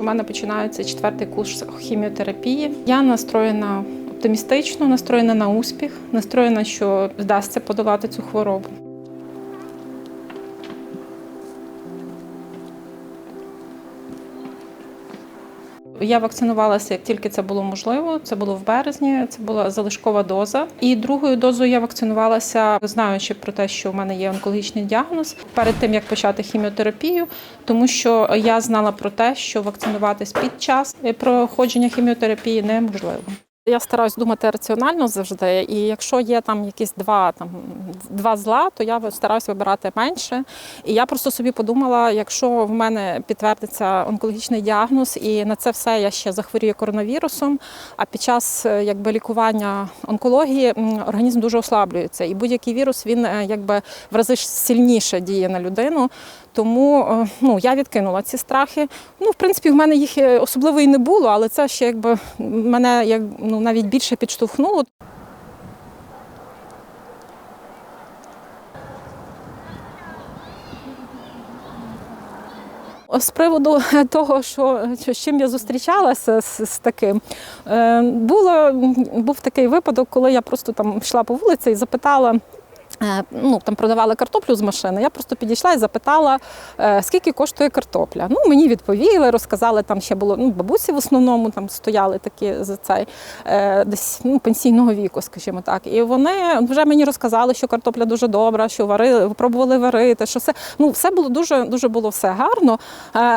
У мене починається четвертий курс хіміотерапії. Я настроєна оптимістично, настроєна на успіх, настроєна, що вдасться подолати цю хворобу. Я вакцинувалася як тільки це було можливо. Це було в березні. Це була залишкова доза. І другою дозою я вакцинувалася, знаючи про те, що в мене є онкологічний діагноз перед тим як почати хіміотерапію, тому що я знала про те, що вакцинуватись під час проходження хіміотерапії неможливо. Я стараюсь думати раціонально завжди, і якщо є там якісь два там два зла, то я стараюсь вибирати менше. І я просто собі подумала, якщо в мене підтвердиться онкологічний діагноз, і на це все я ще захворію коронавірусом. А під час е, якби лікування онкології організм дуже ослаблюється, і будь-який вірус він е, якби в рази сильніше діє на людину. Тому е, ну, я відкинула ці страхи. Ну, в принципі, в мене їх е, особливо і не було, але це ще якби мене як ну навіть більше підштовхнуло. З приводу того, що, з чим я зустрічалася з, з таким, е, було, був такий випадок, коли я просто там йшла по вулиці і запитала. Е, Ну, там продавали картоплю з машини. Я просто підійшла і запитала, е, скільки коштує картопля. Ну, мені відповіли, розказали, там ще було ну, бабусі в основному там стояли такі за цей е, десь ну, пенсійного віку, скажімо так. І вони вже мені розказали, що картопля дуже добра, що варили, пробували варити, що все ну все було дуже дуже було все гарно.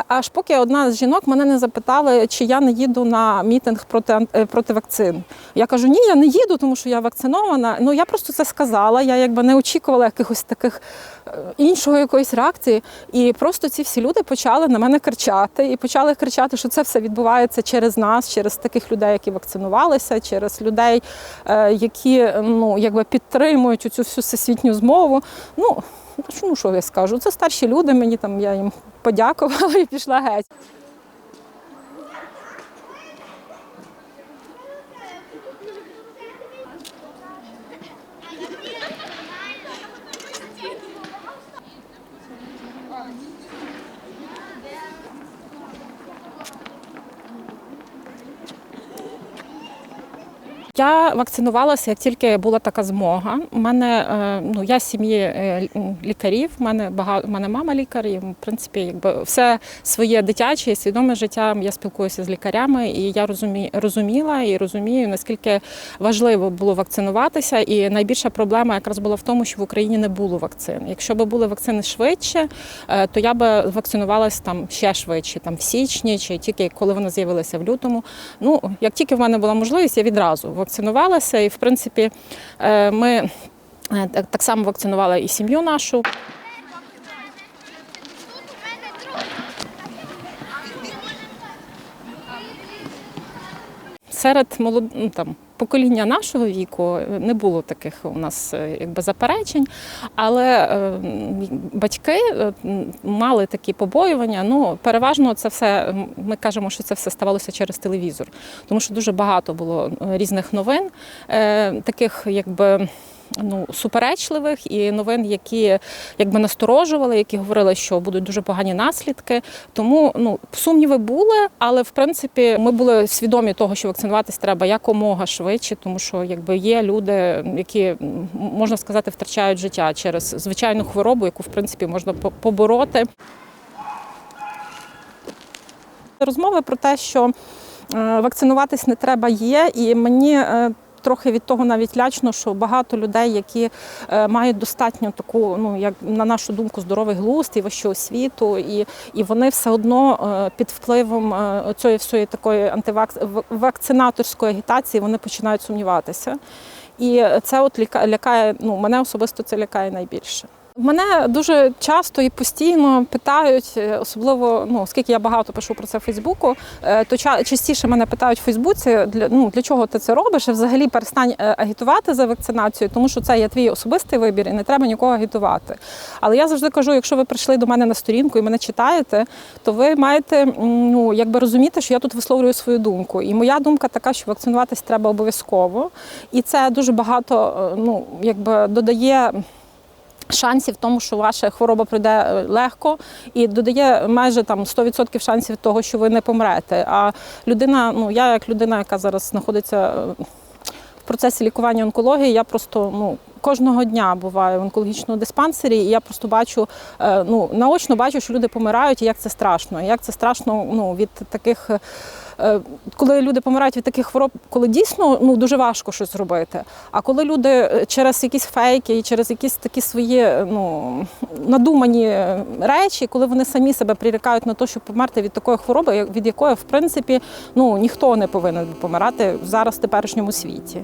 Аж поки одна з жінок мене не запитала, чи я не їду на мітинг проти проти вакцин. Я кажу, ні, я не їду, тому що я вакцинована. Ну я просто це сказала. Я якби не очікувала якихось таких е, іншого якоїсь реакції. І просто ці всі люди почали на мене кричати і почали кричати, що це все відбувається через нас, через таких людей, які вакцинувалися, через людей, е, які ну якби підтримують цю всю всесвітню змову. Ну ну що я скажу? Це старші люди. Мені там я їм подякувала і пішла геть. Я вакцинувалася, як тільки була така змога. У мене е, ну я сім'ї е, лікарів. У мене багато у мене мама лікар, і в принципі, якби все своє дитяче і свідоме життя я спілкуюся з лікарями, і я розумі, розуміла і розумію, наскільки важливо було вакцинуватися. І найбільша проблема якраз була в тому, що в Україні не було вакцин. Якщо б були вакцини швидше, е, то я би вакцинувалась там ще швидше, там в січні, чи тільки коли вони з'явилися в лютому. Ну як тільки в мене була можливість, я відразу вакцинувалася, і в принципі е, ми е, так- так само вакцинували і сім'ю нашу. Серед молод... ну, там, покоління нашого віку е, не було таких у нас е, якби, заперечень, але е, батьки мали такі побоювання. Ну, переважно це все, ми кажемо, що це все ставалося через телевізор, тому що дуже багато було різних новин, таких якби. Ну, суперечливих і новин, які якби насторожували, які говорили, що будуть дуже погані наслідки. Тому ну сумніви були, але в принципі ми були свідомі того, що вакцинуватись треба якомога швидше, тому що якби є люди, які можна сказати втрачають життя через звичайну хворобу, яку в принципі можна побороти. Розмови про те, що е, вакцинуватись не треба, є, і мені. Трохи від того навіть лячно, що багато людей, які е, мають достатньо таку, ну як на нашу думку, здоровий глузд і вищу освіту, і, і вони все одно е, під впливом е, цієї всієї такої антивакцинаторської агітації вони починають сумніватися. І це от лякає, ну мене особисто це лякає найбільше. Мене дуже часто і постійно питають, е, особливо ну оскільки я багато пишу про це в Фейсбуку, е, то ча- частіше мене питають в Фейсбуці, для ну для чого ти це робиш? І взагалі перестань е, агітувати за вакцинацію, тому що це є твій особистий вибір і не треба нікого агітувати. Але я завжди кажу, якщо ви прийшли до мене на сторінку і мене читаєте, то ви маєте ну якби розуміти, що я тут висловлюю свою думку. І моя думка така, що вакцинуватись треба обов'язково, і це дуже багато ну якби додає Шансів тому, що ваша хвороба пройде е, легко, і додає майже там 100% шансів того, що ви не помрете. А людина, ну я як людина, яка зараз знаходиться е, в процесі лікування онкології, я просто ну. Кожного дня буваю в онкологічному диспансері, і я просто бачу, е, ну наочно бачу, що люди помирають, і як це страшно. Як це страшно ну, від таких, е, коли люди помирають від таких хвороб, коли дійсно ну дуже важко щось зробити. А коли люди е, через якісь фейки і через якісь такі свої ну надумані речі, коли вони самі себе прирікають на те, щоб померти від такої хвороби, від якої в принципі ну ніхто не повинен помирати зараз в теперішньому світі.